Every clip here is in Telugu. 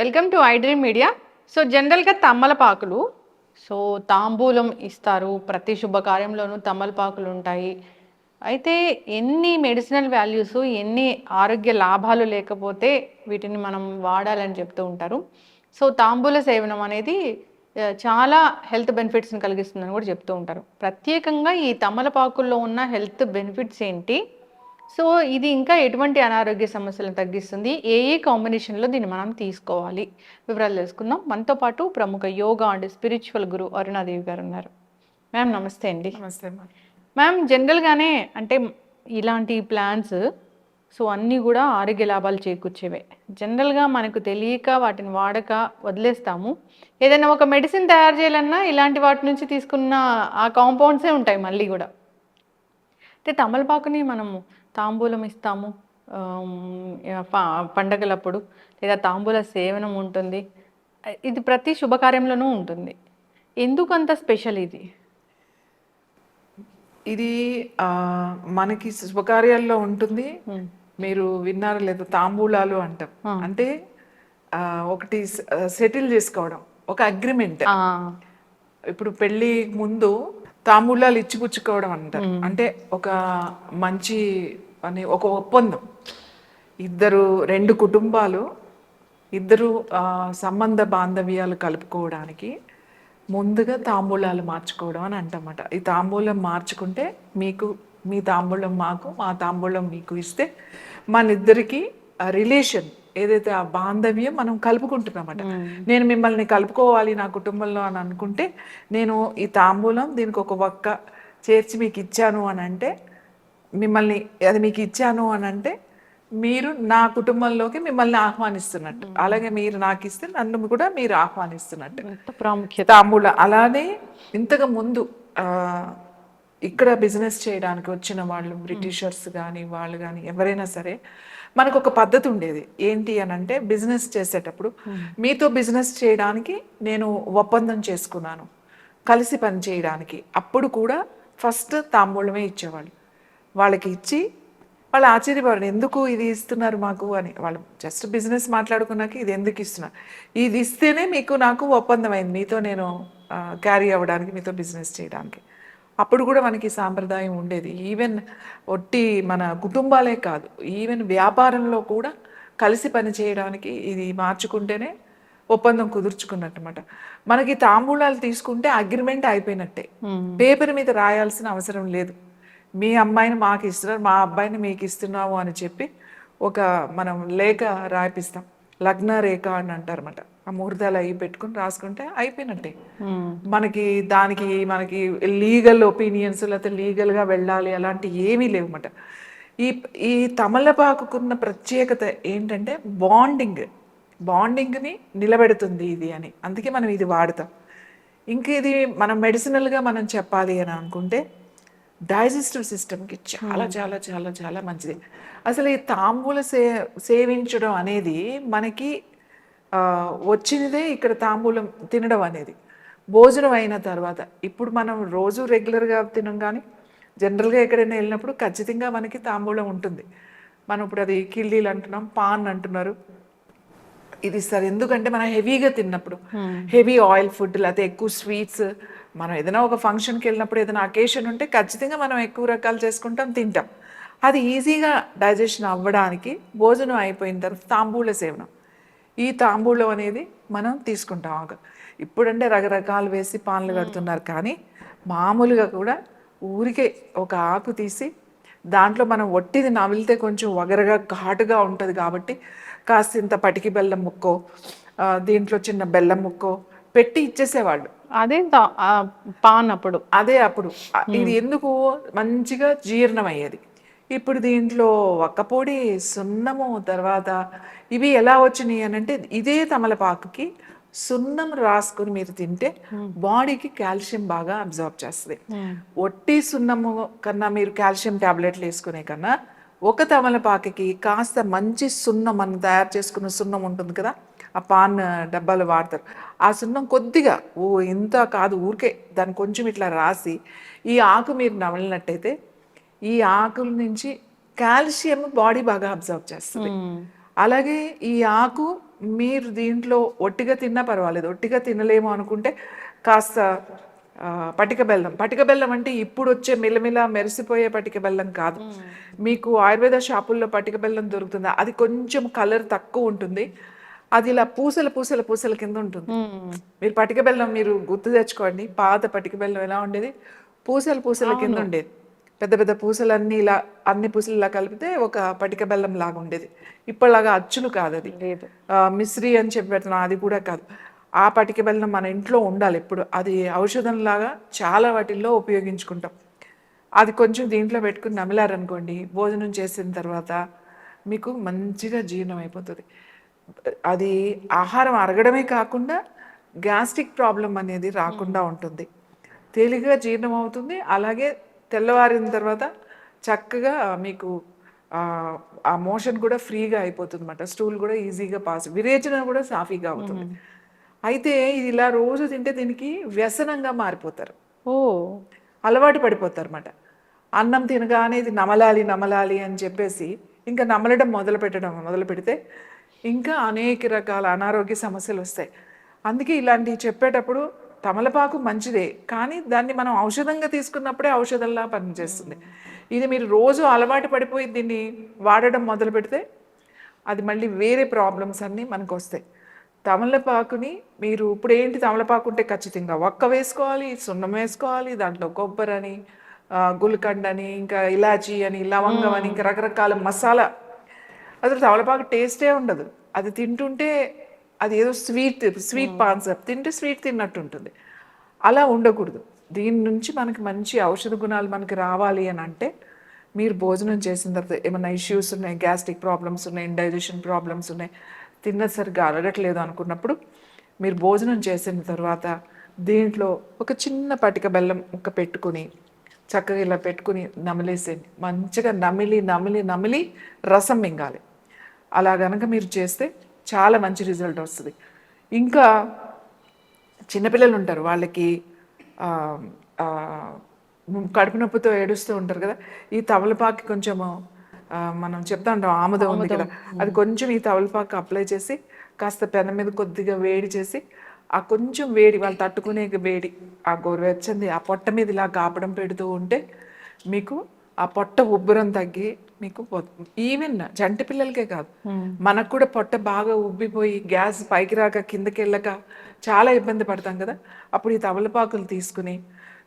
Welcome to iDream media. So జనరల్గా తమ్మలపాకులు సో తాంబూలం ఇస్తారు ప్రతి శుభకార్యంలోనూ తమ్మలపాకులు ఉంటాయి. అయితే ఎన్ని మెడిసినల్ వాల్యూస్ ఎన్ని ఆరోగ్య లాభాలు లేకపోతే వీటిని మనం వాడాలని చెప్తూ ఉంటారు. సో తాంబూల సేవనం అనేది చాలా హెల్త్ బెనిఫిట్స్ని కలిగిస్తుందని కూడా చెప్తూ ఉంటారు. ప్రత్యేకంగా ఈ తమలపాకుల్లో ఉన్న హెల్త్ బెనిఫిట్స్ ఏంటి? సో ఇది ఇంకా ఎటువంటి అనారోగ్య సమస్యలను తగ్గిస్తుంది? ఏ ఏ కాంబినేషన్లో దీన్ని మనం తీసుకోవాలి? వివరాలు తెలుసుకుందాం. మనతో పాటు ప్రముఖ yoga and spiritual guru Arunadevi గారు ఉన్నారు. మ్యామ్ నమస్తే అండి. నమస్తే మ్యామ్. జనరల్గానే అంటే ఇలాంటి ప్లాన్స్ సో అన్నీ కూడా ఆరోగ్య లాభాలు చేకూర్చేవే. జనరల్గా మనకు తెలియక వాటిని వాడక వదిలేస్తాము. ఏదైనా ఒక మెడిసిన్ తయారు చేయాలన్నా ఇలాంటి వాటి నుంచి తీసుకున్న ఆ కాంపౌండ్సే ఉంటాయి మళ్ళీ కూడా. అయితే తమలపాకుని మనము తాంబూలం ఇస్తాము పండగలప్పుడు లేదా తాంబూల సేవనం ఉంటుంది. ఇది ప్రతి శుభకార్యంలోనూ ఉంటుంది. ఎందుకు అంత స్పెషల్ ఇది? ఇది మనకి శుభకార్యాల్లో ఉంటుంది. మీరు విన్నారో లేదో తాంబూలాలు అంటాం. అంటే ఒకటి సెటిల్ చేసుకోవడం ఒక అగ్రిమెంట్. ఇప్పుడు పెళ్ళి ముందు తాంబూలాలు ఇచ్చిపుచ్చుకోవడం అంటారు అంటే ఒక మంచి అని ఒక ఒప్పందం. ఇద్దరు రెండు కుటుంబాలు ఇద్దరు సంబంధ బాంధవ్యాలు కలుపుకోవడానికి ముందుగా తాంబూలాలు మార్చుకోవడం అని అంటమాట. ఈ తాంబూలం మార్చుకుంటే మీకు మీ తాంబూలం మాకు మా తాంబూలం మీకు ఇస్తే మన ఇద్దరికి రిలేషన్ ఏదైతే ఆ బాంధవ్యం మనం కలుపుకుంటున్నామట నేను మిమ్మల్ని కలుపుకోవాలి నా కుటుంబంలో అని అనుకుంటే నేను ఈ తాంబూలం దీనికి ఒక ఒక్క చేర్చి మీకు ఇచ్చాను అని అంటే మిమ్మల్ని అది మీకు ఇచ్చాను అని అంటే మీరు నా కుటుంబంలోకి మిమ్మల్ని ఆహ్వానిస్తున్నట్టు. అలాగే మీరు నాకు ఇస్తే నన్ను కూడా మీరు ఆహ్వానిస్తున్నట్టు. ప్రాముఖ్యత. తాంబూల అలానే ఇంతకు ముందు ఇక్కడ బిజినెస్ చేయడానికి వచ్చిన వాళ్ళు బ్రిటిషర్స్ కానీ వాళ్ళు కానీ ఎవరైనా సరే మనకు ఒక పద్ధతి ఉండేది. ఏంటి అని అంటే బిజినెస్ చేసేటప్పుడు మీతో బిజినెస్ చేయడానికి నేను ఒప్పందం చేసుకున్నాను. కలిసి పని చేయడానికి. అప్పుడు కూడా ఫస్ట్ తాంబూలమే ఇచ్చేవాళ్ళు. వాళ్ళకి ఇచ్చి వాళ్ళు ఆశ్చర్యపడరు ఎందుకు ఇది ఇస్తున్నారు మాకు? అని. వాళ్ళు జస్ట్ బిజినెస్ మాట్లాడుకున్నాక ఇది ఎందుకు ఇస్తున్నారు ఇది ఇస్తేనే మీకు నాకు ఒప్పందం అయింది మీతో నేను క్యారీ అవ్వడానికి మీతో బిజినెస్ చేయడానికి. అప్పుడు కూడా మనకి సాంప్రదాయం ఉండేది. ఈవెన్ ఒట్టి మన కుటుంబాలే కాదు ఈవెన్ వ్యాపారంలో కూడా కలిసి పని చేయడానికి ఇది మార్చుకుంటేనే ఒప్పందం కుదుర్చుకున్నట్టమాట. మనకి తాంబూలాలు తీసుకుంటే అగ్రిమెంట్ అయిపోయినట్టే. పేపర్ మీద రాయాల్సిన అవసరం లేదు. మీ అమ్మాయిని మాకు ఇస్తున్నారు మా అబ్బాయిని మీకు ఇస్తున్నాము అని చెప్పి ఒక మనం లేఖ రాయిపిస్తాం లగ్న రేఖ అని అంటారన్నమాట. ఆ ముహూర్తాలు అవి పెట్టుకుని రాసుకుంటే అయిపోయినట్టే. మనకి దానికి మనకి లీగల్ ఒపీనియన్స్ లేకపోతే లీగల్గా వెళ్ళాలి అలాంటి ఏమీ లేవన్నమాట. ఈ ఈ తమలపాకుకున్న ప్రత్యేకత ఏంటంటే బాండింగ్. బాండింగ్ని నిలబెడుతుంది ఇది అని. అందుకే మనం ఇది వాడతాం. ఇంక ఇది మనం మెడిసినల్గా మనం చెప్పాలి అని అనుకుంటే డైజెస్టివ్ సిస్టమ్కి చాలా చాలా చాలా చాలా మంచిది. అసలు ఈ తాంబూల సే సేవించడం అనేది మనకి వచ్చినదే ఇక్కడ తాంబూలం తినడం అనేది. భోజనం అయిన తర్వాత ఇప్పుడు మనం రోజు రెగ్యులర్గా తినం కానీ జనరల్గా ఎక్కడైనా వెళ్ళినప్పుడు ఖచ్చితంగా మనకి తాంబూలం ఉంటుంది. మనం ఇప్పుడు అది కిల్లీలు అంటున్నాం పాన్ అంటున్నారు. ఇది ఇస్తారు ఎందుకంటే మనం హెవీగా తిన్నప్పుడు హెవీ ఆయిల్ ఫుడ్ లేకపోతే ఎక్కువ స్వీట్స్ మనం ఏదైనా ఒక ఫంక్షన్కి వెళ్ళినప్పుడు ఏదైనా అకేషన్ ఉంటే ఖచ్చితంగా మనం ఎక్కువ రకాలు చేసుకుంటాం తింటాం. అది ఈజీగా డైజెషన్ అవ్వడానికి భోజనం అయిపోయిన తర్వాత తాంబూల సేవనం. ఈ తాంబూలం అనేది మనం తీసుకుంటాం ఆగ. ఇప్పుడంటే రకరకాలు వేసి పాన్లు కడుతున్నారు కానీ మామూలుగా కూడా ఊరికే ఒక ఆకు తీసి దాంట్లో మనం ఒట్టిది నమిలితే కొంచెం వగరగా ఘాటుగా ఉంటుంది కాబట్టి కాసింత పటికి బెల్లం ముక్కో దీంట్లో చిన్న బెల్లం ముక్కో పెట్టి ఇచ్చేసేవాళ్ళు. అదే పాన్ అప్పుడు అదే అప్పుడు. ఇది ఎందుకు మంచిగా జీర్ణం అయ్యేది ఇప్పుడు దీంట్లో ఒక్కపొడి సున్నము తర్వాత ఇవి ఎలా వచ్చినాయి అని అంటే ఇదే తమలపాకుకి సున్నం రాసుకుని మీరు తింటే బాడీకి కాల్షియం బాగా అబ్జర్వ్ చేస్తుంది. ఒట్టి సున్నము కన్నా మీరు కాల్షియం టాబ్లెట్లు వేసుకునే కన్నా ఒక తమలపాకుకి కాస్త మంచి సున్నం మనం తయారు చేసుకున్న సున్నం ఉంటుంది కదా ఆ పాన్ డబ్బాలు వాడతారు. ఆ సున్నం కొద్దిగా ఓ ఇంత కాదు ఊరికే దాన్ని కొంచెం ఇట్లా రాసి ఈ ఆకు మీరు నవలినట్టయితే ఈ ఆకుల నుంచి కాల్షియం బాడీ బాగా అబ్జర్వ్ చేస్తుంది. అలాగే ఈ ఆకు మీరు దీంట్లో ఒట్టిగా తిన్నా పర్వాలేదు. ఒట్టిగా తినలేము అనుకుంటే కాస్త పటిక బెల్లం. పటిక బెల్లం అంటే ఇప్పుడు వచ్చే మిలమిల మెరిసిపోయే పటిక బెల్లం కాదు. మీకు ఆయుర్వేద షాపుల్లో పటిక బెల్లం దొరుకుతుంది. అది కొంచెం కలర్ తక్కువ ఉంటుంది. అది ఇలా పూసల పూసల పూసల కింద ఉంటుంది. మీరు పటిక బెల్లం మీరు గుర్తు తెచ్చుకోండి. పాత పటిక బెల్లం ఎలా ఉండేది? పూసల పూసల కింద ఉండేది. పెద్ద పెద్ద పూసలన్నీ ఇలా అన్ని పూసలు ఇలా కలిపితే ఒక పటిక బెల్లం లాగా ఉండేది. ఇప్పటిలాగా అచ్చులు కాదు అది మిశ్రీ అని చెప్పి పెడుతున్నాం అది కూడా కాదు. ఆ పటిక బెల్లం మన ఇంట్లో ఉండాలి. ఎప్పుడు అది ఔషధంలాగా చాలా వాటిల్లో ఉపయోగించుకుంటాం. అది కొంచెం దీంట్లో పెట్టుకుని నమిలారనుకోండి భోజనం చేసిన తర్వాత మీకు మంచిగా జీర్ణం అయిపోతుంది. అది ఆహారం అరగడమే కాకుండా గ్యాస్ట్రిక్ ప్రాబ్లం అనేది రాకుండా ఉంటుంది. తేలిగ్గా జీర్ణం అవుతుంది. అలాగే తెల్లవారిన తర్వాత చక్కగా మీకు ఆ, మోషన్ కూడా ఫ్రీగా అయిపోతుంది అనమాట స్టూల్ కూడా ఈజీగా పాస్ విరేచన కూడా సాఫీగా అవుతుంది. అయితే ఇది ఇలా రోజు తింటే దీనికి వ్యసనంగా మారిపోతారు. ఓ. అలవాటు పడిపోతారు అన్నమాట అన్నం తినగానే ఇది నమలాలి నమలాలి అని చెప్పేసి ఇంకా నమలడం మొదలు పెట్టడం మొదలు పెడితే ఇంకా అనేక రకాల అనారోగ్య సమస్యలు వస్తాయి. అందుకే ఇలాంటివి చెప్పేటప్పుడు తమలపాకు మంచిదే కానీ దాన్ని మనం ఔషధంగా తీసుకున్నప్పుడే ఔషధంలా పనిచేస్తుంది. ఇది మీరు రోజు అలవాటు పడిపోయి దీన్ని వాడడం మొదలు పెడితే అది మళ్ళీ వేరే ప్రాబ్లమ్స్ అన్నీ మనకు వస్తాయి తమలపాకుని మీరు ఇప్పుడు ఏంటి తమలపాకు ఉంటే ఖచ్చితంగా ఒక్క వేసుకోవాలి సున్నం వేసుకోవాలి దాంట్లో కొబ్బరి అని గుల్కండ్ అని ఇంకా ఇలాచీ అని లవంగం అని ఇంకా రకరకాల మసాలా. అసలు తమలపాకు టేస్టే ఉండదు. అది తింటుంటే అది ఏదో స్వీట్ స్వీట్ కాన్సెప్ట్. తింటే స్వీట్ తిన్నట్టు ఉంటుంది అలా ఉండకూడదు. దీని నుంచి మనకి మంచి ఔషధ గుణాలు మనకి రావాలి అని అంటే మీరు భోజనం చేసిన తర్వాత ఏమైనా ఇష్యూస్ ఉన్నాయి గ్యాస్ట్రిక్ ప్రాబ్లమ్స్ ఉన్నాయి ఇండైజెషన్ ప్రాబ్లమ్స్ ఉన్నాయి తిన్నది సరిగ్గా అరగట్లేదు అనుకున్నప్పుడు మీరు భోజనం చేసిన తర్వాత దీంట్లో ఒక చిన్న పటిక బెల్లం ముక్క పెట్టుకుని చక్కగా ఇలా పెట్టుకుని నమిలేసేయండి మంచిగా నమిలి నమిలి నమిలి రసం మింగాలి. అలా గనక మీరు చేస్తే చాలా మంచి రిజల్ట్ వస్తుంది. ఇంకా చిన్నపిల్లలు ఉంటారు వాళ్ళకి కడుపు నొప్పితో ఏడుస్తూ ఉంటారు కదా ఈ తమలపాకి కొంచెము మనం చెప్తా ఉంటాం ఆముదం ఉంది కదా. అది కొంచెం ఈ తమలపాకు అప్లై చేసి కాస్త పెనం మీద కొద్దిగా వేడి చేసి ఆ కొంచెం వేడి వాళ్ళు తట్టుకునే వేడి ఆ గోరువెచ్చంది ఆ పొట్ట మీద ఇలా కాపడం పెడుతూ ఉంటే మీకు ఆ పొట్ట ఉబ్బరం తగ్గి మీకు ఈవెన్ జంటి పిల్లలకే కాదు. మనకు కూడా పొట్ట బాగా ఉబ్బిపోయి గ్యాస్ పైకి రాక కిందకి వెళ్ళక చాలా ఇబ్బంది పడతాం కదా. అప్పుడు ఈ తమలపాకులు తీసుకుని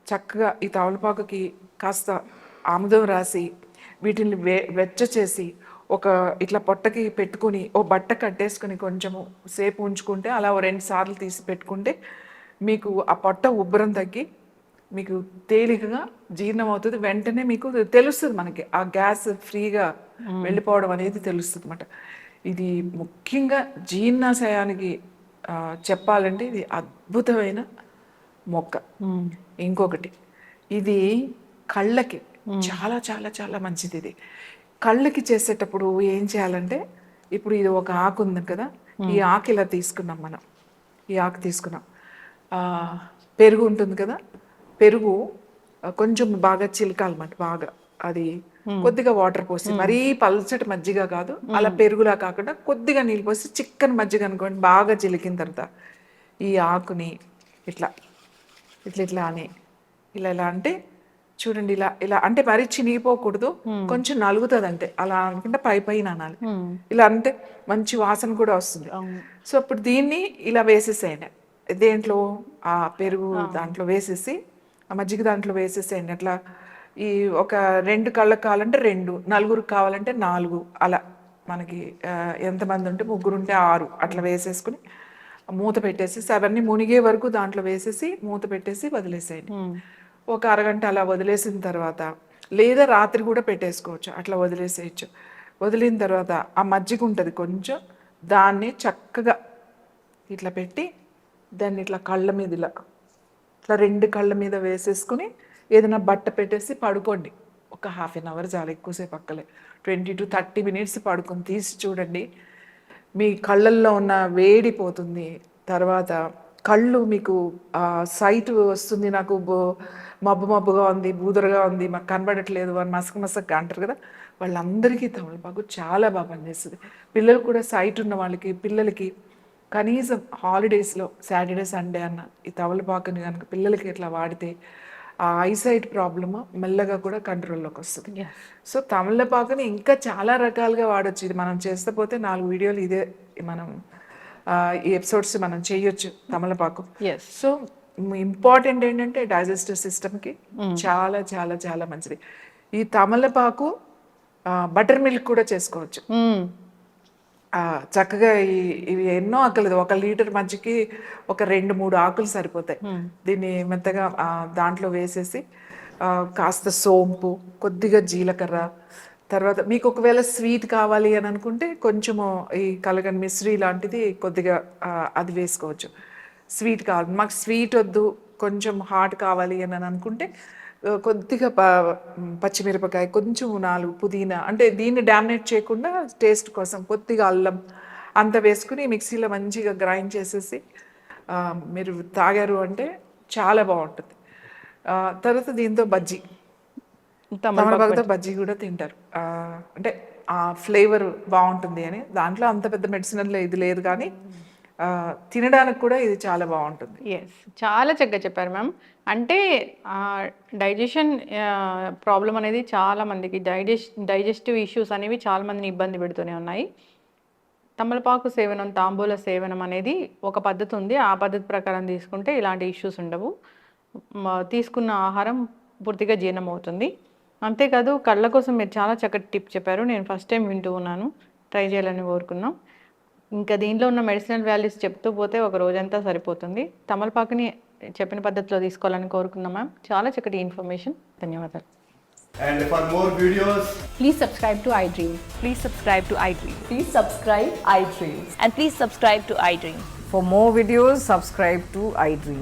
చక్కగా ఈ తమలపాకుకి కాస్త ఆముదం రాసి వీటిని వే వెచ్చ చేసి ఒక ఇట్లా పొట్టకి పెట్టుకుని ఓ బట్ట కట్టేసుకుని కొంచెము సేపు ఉంచుకుంటే అలా ఓ రెండు సార్లు తీసి పెట్టుకుంటే మీకు ఆ పొట్ట ఉబ్బరం తగ్గి మీకు తేలికగా జీర్ణం అవుతుంది వెంటనే మీకు తెలుస్తుంది మనకి. ఆ గ్యాస్ ఫ్రీగా వెళ్ళిపోవడం అనేది తెలుస్తుంది అనమాట ఇది ముఖ్యంగా జీర్ణాశయానికి చెప్పాలంటే ఇది అద్భుతమైన మొక్క. ఇంకొకటి ఇది కళ్ళకి చాలా చాలా చాలా మంచిది ఇది. కళ్ళకి చేసేటప్పుడు ఏం చేయాలంటే ఇప్పుడు ఇది ఒక ఆకు ఉంది కదా ఈ ఆకు ఇలా తీసుకున్నాం మనం. ఈ ఆకు తీసుకున్నాం. ఆ, పెరుగు ఉంటుంది కదా పెరుగు కొంచెం బాగా చిలకాలన్నమాట బాగా. అది కొద్దిగా వాటర్ పోసి మరీ పల్చటి మజ్జిగ కాదు అలా పెరుగులా కాకుండా కొద్దిగా నీళ్ళు పోసి చిక్కని మజ్జిగ అనుకోండి బాగా చిలికిన తర్వాత ఈ ఆకుని ఇట్లా ఇట్లా ఇట్లా అని ఇలా ఇలా అంటే చూడండి ఇలా ఇలా అంటే మరీ చినిగిపోకూడదు. కొంచెం నలుగుతుంది అంటే అలా అనుకుంటే పై పైన అనాలి. ఇలా అంటే మంచి వాసన కూడా వస్తుంది. సో అప్పుడు దీన్ని ఇలా వేసేసేయండి. దేంట్లో? ఆ పెరుగు దాంట్లో వేసేసి ఆ మజ్జిగ దాంట్లో వేసేసేయండి. అట్లా ఈ ఒక రెండు కళ్ళకు కావాలంటే రెండు నలుగురికి కావాలంటే నాలుగు అలా మనకి ఎంతమంది ఉంటే ముగ్గురు ఉంటే ఆరు అట్లా వేసేసుకుని మూత పెట్టేసి అవన్నీ మునిగే వరకు దాంట్లో వేసేసి మూత పెట్టేసి వదిలేసేయండి. ఒక అరగంట అలా వదిలేసిన తర్వాత లేదా రాత్రి కూడా పెట్టేసుకోవచ్చు అట్లా వదిలేసేయచ్చు. వదిలిన తర్వాత ఆ మజ్జిగ ఉంటుంది కొంచెం దాన్ని చక్కగా ఇట్లా పెట్టి దాన్ని ఇట్లా కళ్ళ మీద ఇలా ఇట్లా రెండు కళ్ళ మీద వేసేసుకుని ఏదైనా బట్ట పెట్టేసి పడుకోండి. ఒక హాఫ్ అన్ అవర్ చాలా ఎక్కువసేపు అక్కలే. ట్వంటీ టు థర్టీ మినిట్స్ పడుకొని తీసి చూడండి. మీ కళ్ళల్లో ఉన్న వేడి పోతుంది. తర్వాత కళ్ళు మీకు సైట్ వస్తుంది నాకు. బో- మబ్బు మబ్బుగా ఉంది బూదరగా ఉంది మాకు కనబడట్లేదు అని మసక మసక అంటారు కదా. వాళ్ళందరికీ తమలపాకు చాలా బాగా పనిచేస్తుంది. పిల్లలు కూడా సైట్ ఉన్న వాళ్ళకి పిల్లలకి కనీసం హాలిడేస్లో సాటర్డే సండే అన్న ఈ తమలపాకుని కనుక పిల్లలకి ఇట్లా వాడితే ఆ ఐసైట్ ప్రాబ్లమ్ మెల్లగా కూడా కంట్రోల్లోకి వస్తుంది. సో తమలపాకుని ఇంకా చాలా రకాలుగా వాడొచ్చు. ఇది మనం చేస్తే పోతే నాలుగు వీడియోలు ఇదే మనం ఎపిసోడ్స్ మనం చేయొచ్చు తమలపాకు. సో ఇంపార్టెంట్ ఏంటంటే డైజెస్టివ్ సిస్టమ్కి చాలా చాలా చాలా మంచిది. ఈ తమలపాకు బటర్ మిల్క్ కూడా చేసుకోవచ్చు. ఆ, చక్కగా ఈ ఇవి ఎన్నో ఆకలేదు. ఒక లీటర్ మజ్జికి ఒక రెండు మూడు ఆకులు సరిపోతాయి. దీన్ని మెత్తగా దాంట్లో వేసేసి కాస్త సోంపు కొద్దిగా జీలకర్ర తర్వాత మీకు ఒకవేళ స్వీట్ కావాలి అని అనుకుంటే కొంచెము ఈ కలగన్ మిశ్రీ లాంటిది కొద్దిగా అది వేసుకోవచ్చు. స్వీట్ కావాలి. మాకు స్వీట్ వద్దు కొంచెం హాట్ కావాలి అని అనుకుంటే కొద్దిగా ప- పచ్చిమిరపకాయ కొంచెం నాలుగు పుదీనా అంటే దీన్ని డామినేట్ చేయకుండా టేస్ట్ కోసం కొద్దిగా అల్లం అంత వేసుకుని మిక్సీలో మంచిగా గ్రైండ్ చేసేసి మీరు తాగారు అంటే చాలా బాగుంటుంది. తర్వాత దీంతో బజ్జీ. తమలపాకుతో బజ్జీ కూడా తింటారు. అంటే ఆ ఫ్లేవర్ బాగుంటుంది అని. దాంట్లో అంత పెద్ద మెడిసినల్ ఇది లేదు కానీ తినడానికి కూడా ఇది చాలా బాగుంటుంది. ఎస్ చాలా చక్కగా చెప్పారు మ్యామ్. అంటే డైజెషన్ ప్రాబ్లం అనేది చాలా మందికి డైజెస్ట్ డైజెస్టివ్ ఇష్యూస్ అనేవి చాలా మందిని ఇబ్బంది పెడుతూనే ఉన్నాయి. తమలపాకు సేవనం తాంబూల సేవనం అనేది ఒక పద్ధతి ఉంది. ఆ పద్ధతి ప్రకారం తీసుకుంటే ఇలాంటి ఇష్యూస్ ఉండవు. తీసుకున్న ఆహారం పూర్తిగా జీర్ణం అవుతుంది అంతేకాదు కళ్ళ కోసం మీరు చాలా చక్కటి టిప్ చెప్పారు నేను ఫస్ట్ టైం వింటూ ఉన్నాను ట్రై చేయాలని కోరుకున్నాం ఇంకా దీంట్లో ఉన్న మెడిసినల్ వాల్యూస్ చెప్తూ పోతే ఒక రోజంతా సరిపోతుంది తమలపాకుని చెప్పిన పద్ధతిలో తీసుకోవాలని కోరుకున్నాం మ్యామ్ చాలా చక్కటి ఇన్ఫర్మేషన్ ధన్యవాదాలు And for more videos, Please subscribe to iDream. Please subscribe to iDream. Please subscribe iDream. And please subscribe to iDream. For more videos, subscribe to iDream.